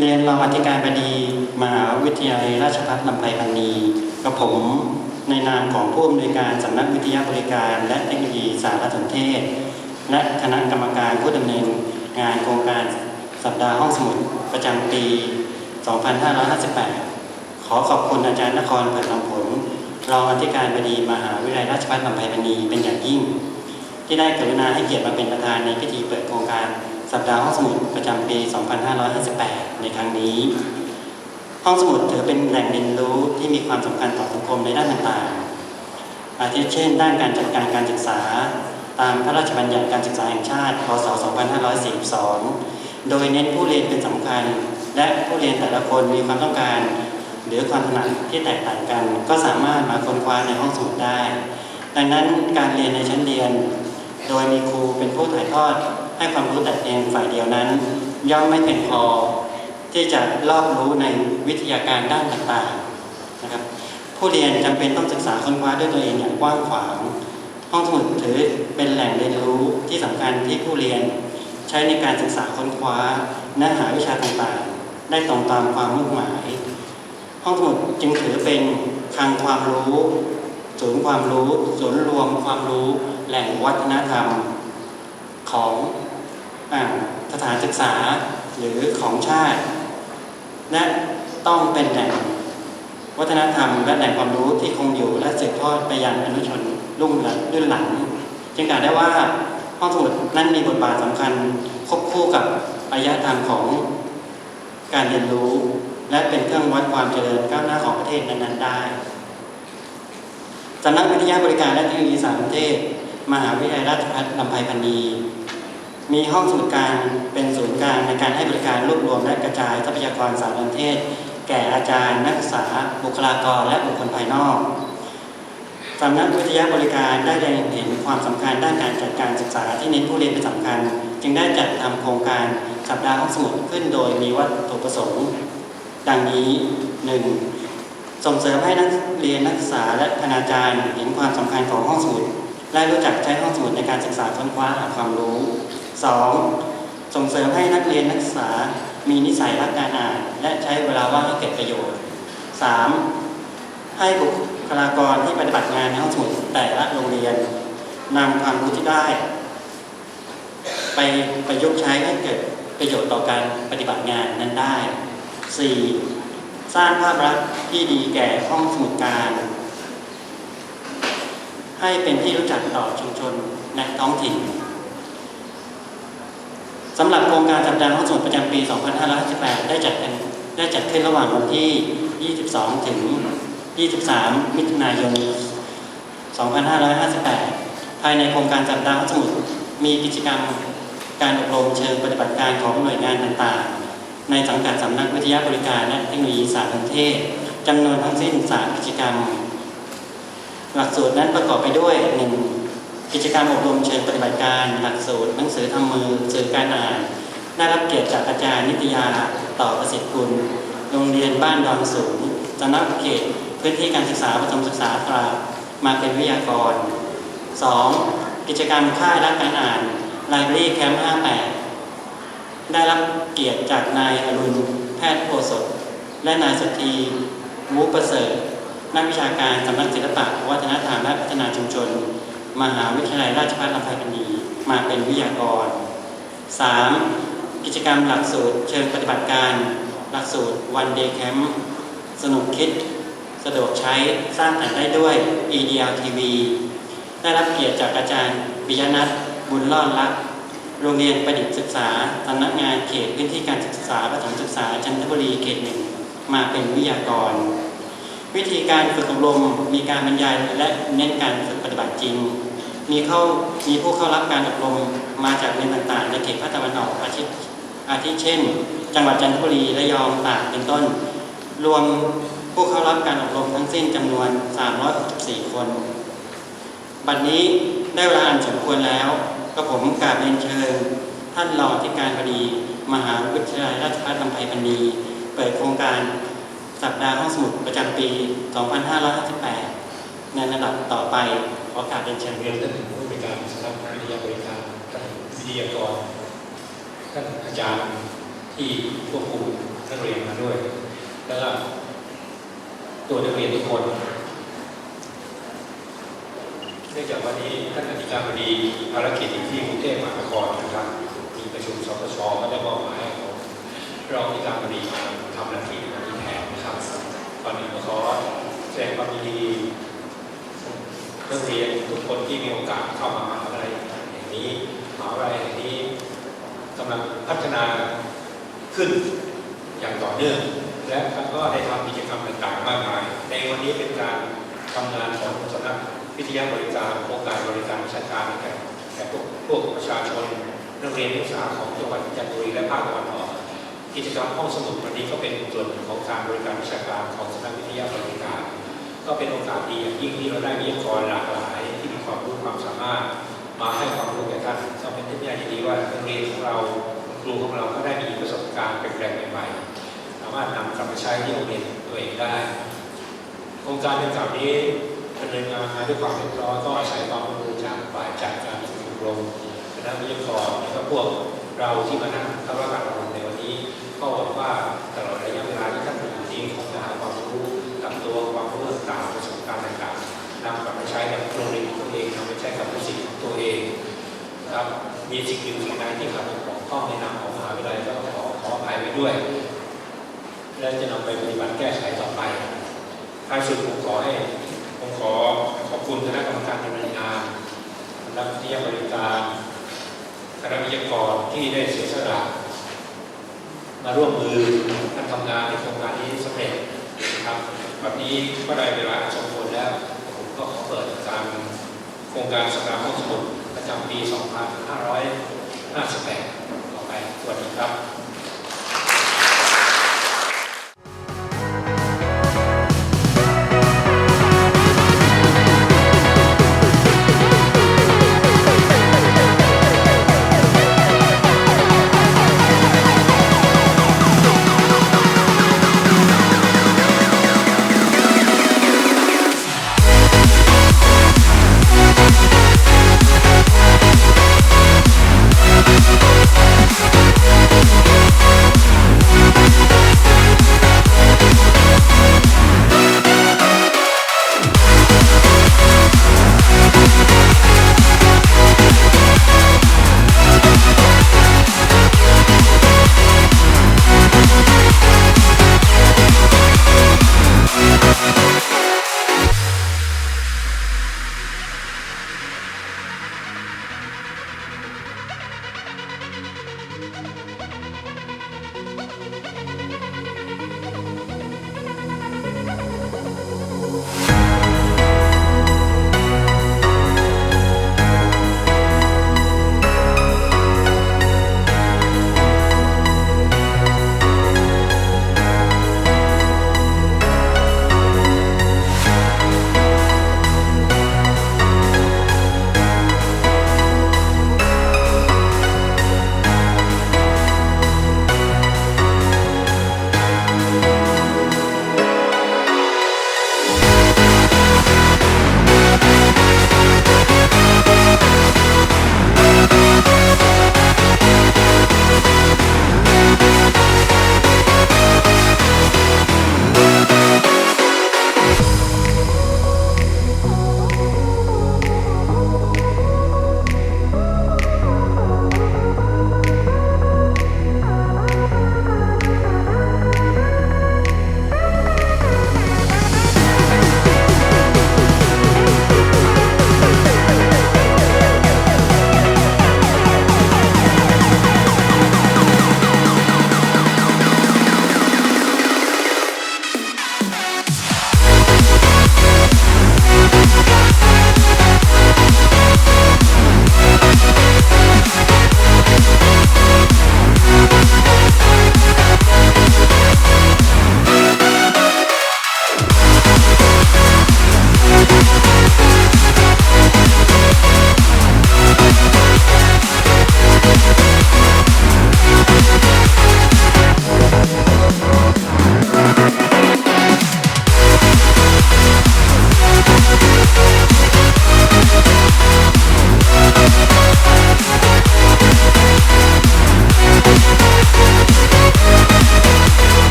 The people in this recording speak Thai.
เรียนรองอธิการบดีมหาวิทยาลัยราชภัฏลำไพพันนีกับผมในนามของผู้อำนวยการสำนักวิทยาบริการ และเทคโนโลยีสารสนเทศ และคณะกรรมการผู้ดำเนินงานโครงการสัปดาห์ห้องสมุดประจำปี 2558 ขอขอบคุณอาจารย์นครเผ่ลำผลรองอธิการบดีมหาวิทยาลัยราชภัฏลำไพพันนีเป็นอย่างยิ่ง ที่ได้กรุณาให้เกียรติมาเป็นประธานในพิธีเปิดโครงการ สัปดาห์ห้องสมุดประจำปี 2558 ในครั้งนี้ ห้องสมุดถือเป็นแหล่งเรียนรู้ที่มีความสำคัญต่อสังคมในด้านต่างๆ อาทิเช่น ด้านการจัดการการศึกษา ตามพระราชบัญญัติการศึกษาแห่งชาติ พศ 2542 โดยเน้นผู้เรียนเป็นสำคัญ และผู้เรียนแต่ละคนมีความต้องการ หรือความถนัดที่แตกต่างกัน ก็สามารถมาค้นคว้าในห้องสมุดได้ ดังนั้นการเรียนในชั้นเรียน โดยมีครูเป็นผู้ถ่ายทอด ให้ความรู้แต่เพียงฝ่ายเดียวนั้น ย่อมไม่เพียงพอที่จะรอบรู้ในวิทยาการด้านต่างๆนะครับ ผู้เรียนจำเป็นต้องศึกษาค้นคว้าด้วยตัวเองอย่างกว้างขวาง ห้องสมุดถือเป็นแหล่งเรียนรู้ที่สำคัญที่ผู้เรียนใช้ในการศึกษาค้นคว้าเนื้อหาวิชาต่างๆ ได้ตรงตามความมุ่งหมาย ห้องสมุดจึงถือเป็นคลังความรู้ศูนย์ความรู้ศูนย์รวมความรู้แหล่งวัฒนธรรม ของอสถานศึกษาหรือของชาติ และต้องเป็นแหล่งวัฒนธรรมและแหล่งความรู้ที่คงอยู่และสืบทอดไปยังอนุชนรุ่นหลังรุ่นหลัง จึงกล่าวได้ว่าห้องสมุดนั้นมีบทบาทสำคัญควบคู่กับอายธรรมของการเรียนรู้ และเป็นเครื่องวัดความเจริญก้าวหน้าของประเทศนั้นๆได้สำนักวิทยาบริการและเทคโนโลยีสารสนเทศ มหาวิทยาลัยราชภัฏลำไพพันนี มีห้องสมุดกางเป็นศูนย์กลางในการให้บริการรวบรวมและกระจายทรัพยากรสารสนเทศ แก่อาจารย์ นักศึกษา บุคลากรและบุคคลภายนอกสำนักวิทยาบริการได้เล็งเห็นความสำคัญด้านการจัดการศึกษาที่เน้นผู้เรียนเป็นสำคัญ จึงได้จัดทำโครงการสัปดาห์ห้องสมุดขึ้นโดยมีวัตถุประสงค์ ดังนี้ 1. ส่งเสริมให้นักเรียนนักศึกษาและคณาจารย์เห็นความสำคัญของห้องสมุดและรู้จักใช้ห้องสมุดในการศึกษาค้นคว้าหาความรู้ 2. ส่งเสริมให้นักเรียนนักศึกษา มีนิสัยรักการอ่าน และใช้เวลาว่างให้เกิดประโยชน์ 3. ให้บุคลากรที่ปฏิบัติงานในห้องสมุดแต่ละโรงเรียนนำความรู้ที่ได้ ไปประยุกต์ใช้ให้เกิดประโยชน์ต่อการปฏิบัติงานนั้นได้ 4. สร้างภาพลักษณ์ที่ดีแก่ห้องสมุดการ ให้เป็นที่รู้จักต่อชุมชนและท้องถิ่น สำหรับโครงการสัปดาห์ห้องสมุดประจำปี 2558 ได้จัดเป็นได้จัดขึ้นระหว่างวันที่ 22 ถึง 23 มิถุนายน 2558 ภายในโครงการสัปดาห์ห้องสมุดมีกิจกรรมการอบรมเชิงปฏิบัติการของหน่วยงานต่างๆ ในสังกัดสำนักวิทยาบริการและเทคโนโลยีสารสนเทศจำนวนทั้งสิ้น 3 กิจกรรม หลักสูตรนั้นประกอบไปด้วย 1. กิจกรรมอบรมเชิงปฏิบัติการหลักสูตรหนังสือทำมือสื่อการอ่านได้รับเกียรติจากอาจารย์นิตยาต่อประสิทธิ์กุลโรงเรียนบ้านดอนสูงสำนักเขตพื้นที่การศึกษาประถมศึกษาตรามาเป็นวิทยากร 2. กิจกรรมค่ายรักการอ่านไลบรารีแคมป์58 ได้รับเกียรติจากนายอรุณแพทย์โอสถ และนายสุธีมูประเสริฐนักวิชาการสำนักศิลปะวัฒนธรรมและพัฒนาชุมชน มหาวิทยาลัยราชภัฏลำไพพันนีมาเป็นวิทยากร 3. กิจกรรมหลักสูตรเชิงปฏิบัติการ หลักสูตร One Day Camp สนุกคิด สะดวกใช้สร้างสรรค์ได้ด้วย EDL TV ได้รับเกียรติจากอาจารย์ปิยนัทบุญรอดลักษ์โรงเรียนประดิษฐ์ศึกษาสำนักงานเขตพื้นที่การศึกษาประถมศึกษาจันทบุรีเขตหนึ่งมาเป็นวิทยากร วิธีการฝึกอบรมมีการบรรยายและเน้นการฝึกปฏิบัติจริง มีเข้ามีผู้เข้ารับการอบรมมาจากเรียนต่างๆในเขตภาคตะวันออกอาทิอาทิเช่น จังหวัดจันทบุรีระยองตากเป็นต้น รวมผู้เข้ารับการอบรมทั้งสิ้นจำนวน 364 คน บัดนี้ได้เวลาอันสมควรแล้วก็ผมกราบเรียนเชิญ ท่านรองอธิการบดี มหาวิทยาลัยราชภัฏลำไพพันนีเปิดโครงการ สัปดาห์ห้องสมุดประจำปี 2558 ในระดับต่อไปขอกาบเรียนเชิญเรียนท่านผู้บริการสำนักวิทยาบริการท่านวิทยากรท่านอาจารย์ที่ควบคุมนักเรียนมาด้วย แล้วก็ตัวนักเรียนทุกคนเนื่องจากวันนี้ท่านอธิการบดีมีภารกิจที่กรุงเทพมหานครนะครับมีประชุมสปชก็ได้มอบหมายให้ผมรองอธิการบดีมาทำหน้าที่นวันนี้แทนนะครับก่ อนอื่นก็ขอแสดงความยินดีนักเรียนทุกคนที่มีโอกาสเข้ามามหาวิทยาลัยแห่งนี้มหาวิทยาลัยแห่งนี้กำลังพัฒนาขึ้นอย่างต่อเนื่อง และก็ได้ทำกิจกรรมต่างๆมากมาย ในวันนี้เป็นการทำงานของสำนักวิทยาบริการโครงการบริการวิชาการแก่แก่พวกพวกประชาชนนักเรียนนักศึกษาของจังหวัดจันทบุรีและภาคตะวันออก กิจกรรมห้องสมุดวันนี้ก็เป็นส่วนหนึ่งของการบริการวิชาการของสำนักวิทยาบริการ ก็เป็นโอกาสดีอย่างยิ่งที่เราได้วิทยากรหลากหลาย ที่มีความรู้ความสามารถ มาให้ความรู้แก่ท่านก็เป็นที่น่ายินดีว่านักเรียนของเราครูของเราก็ได้มีประสบการณ์แปลกๆใหม่ๆสามารถนำกลับไปใช้ที่โรงเรียนตัวเองได้ โครงการดังกล่าวนี้ดำเนินงานมาด้วยความเรียบร้อยก็อาศัยความร่วมมือจากฝ่ายจัดการอบรมคณะวิทยากรและก็พวกเราที่มานั่ง ก็หวังว่าตลอดระยะเวลาที่ท่านอยู่ที่คงจะหาความรู้กับตัวความรู้ต่างประสบการณ์ต่างๆนำกลับไปใช้กับโรงเรียนของตัวเองนำไปใช้กับผู้สิทธิ์ของตัวเองครับมีสิ่งหนึ่งสิ่งใดที่ขาดตกบกพร่องในนามของมหาวิทยาลัยก็ขอขออภัยไว้ด้วย และจะนำไปปฏิบัติแก้ไขต่อไปท้ายสุดผมขอให้ผมขอขอบคุณคณะกรรมการดำเนินงานคณะวิทยาบริการคณะวิทยากรที่ได้เสียสละ มาร่วมมือกันทำงานในโครงการนี้สำเร็จนะครับแบบนี้ก็ได้เวลาสมควรแล้ว ผมก็ขอเปิดการโครงการสัปดาร์ห้องสมุดประจำปี 2558 ต่อไปสวัสดีครับ